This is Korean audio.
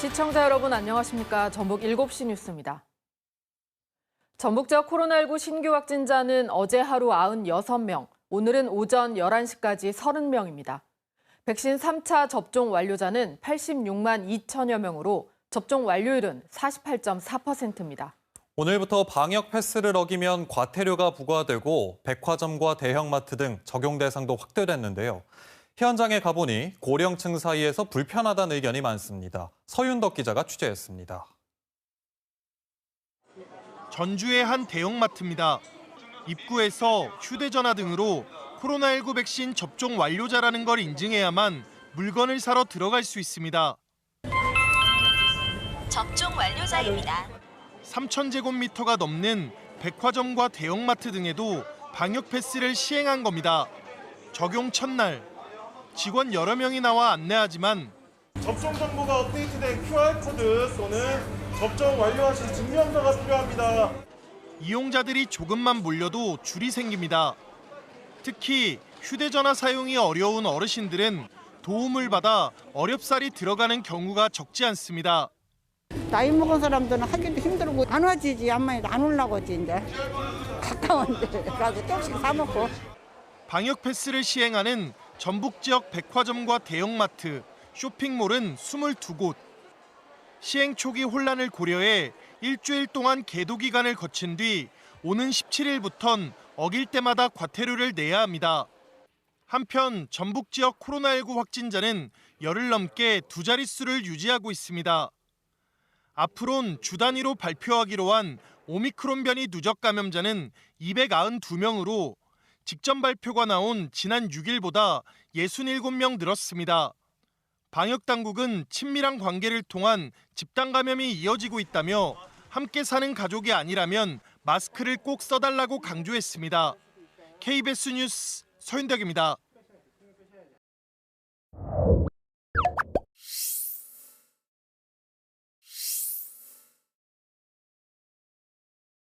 시청자 여러분 안녕하십니까? 전북 7시 뉴스입니다. 전북 지역 코로나19 신규 확진자는 어제 하루 96명, 오늘은 오전 11시까지 30명입니다. 백신 3차 접종 완료자는 86만 2천여 명으로 접종 완료율은 48.4%입니다. 오늘부터 방역 패스를 어기면 과태료가 부과되고 백화점과 대형마트 등 적용 대상도 확대됐는데요. 현장에 가보니 고령층 사이에서 불편하다는 의견이 많습니다. 서윤덕 기자가 취재했습니다. 전주의 한 대형마트입니다. 입구에서 휴대전화 등으로 코로나19 백신 접종 완료자라는 걸 인증해야만 물건을 사러 들어갈 수 있습니다. 접종 완료자입니다. 3,000제곱미터가 넘는 백화점과 대형마트 등에도 방역 패스를 시행한 겁니다. 적용 첫날 직원 여러 명이 나와 안내하지만 접종 정보가 업데이트된 QR코드 또는 접종 완료하신 증명서가 필요합니다. 이용자들이 조금만 몰려도 줄이 생깁니다. 특히 휴대전화 사용이 어려운 어르신들은 도움을 받아 어렵사리 들어가는 경우가 적지 않습니다. 나이 먹은 사람들은 하기도 힘들고 안 와지지 안만 안 올라고 지 이제 가까운데 가서 조금씩 사 먹고 방역 패스를 시행하는 전북 지역 백화점과 대형마트, 쇼핑몰은 22곳. 시행 초기 혼란을 고려해 일주일 동안 계도 기간을 거친 뒤 오는 17일부턴 어길 때마다 과태료를 내야 합니다. 한편 전북 지역 코로나19 확진자는 열흘 넘게 두 자릿수를 유지하고 있습니다. 앞으론 주 단위로 발표하기로 한 오미크론 변이 누적 감염자는 292명으로 직전 발표가 나온 지난 6일보다 67명 늘었습니다. 방역 당국은 친밀한 관계를 통한 집단 감염이 이어지고 있다며 함께 사는 가족이 아니라면 마스크를 꼭 써달라고 강조했습니다. KBS 뉴스 서윤덕입니다.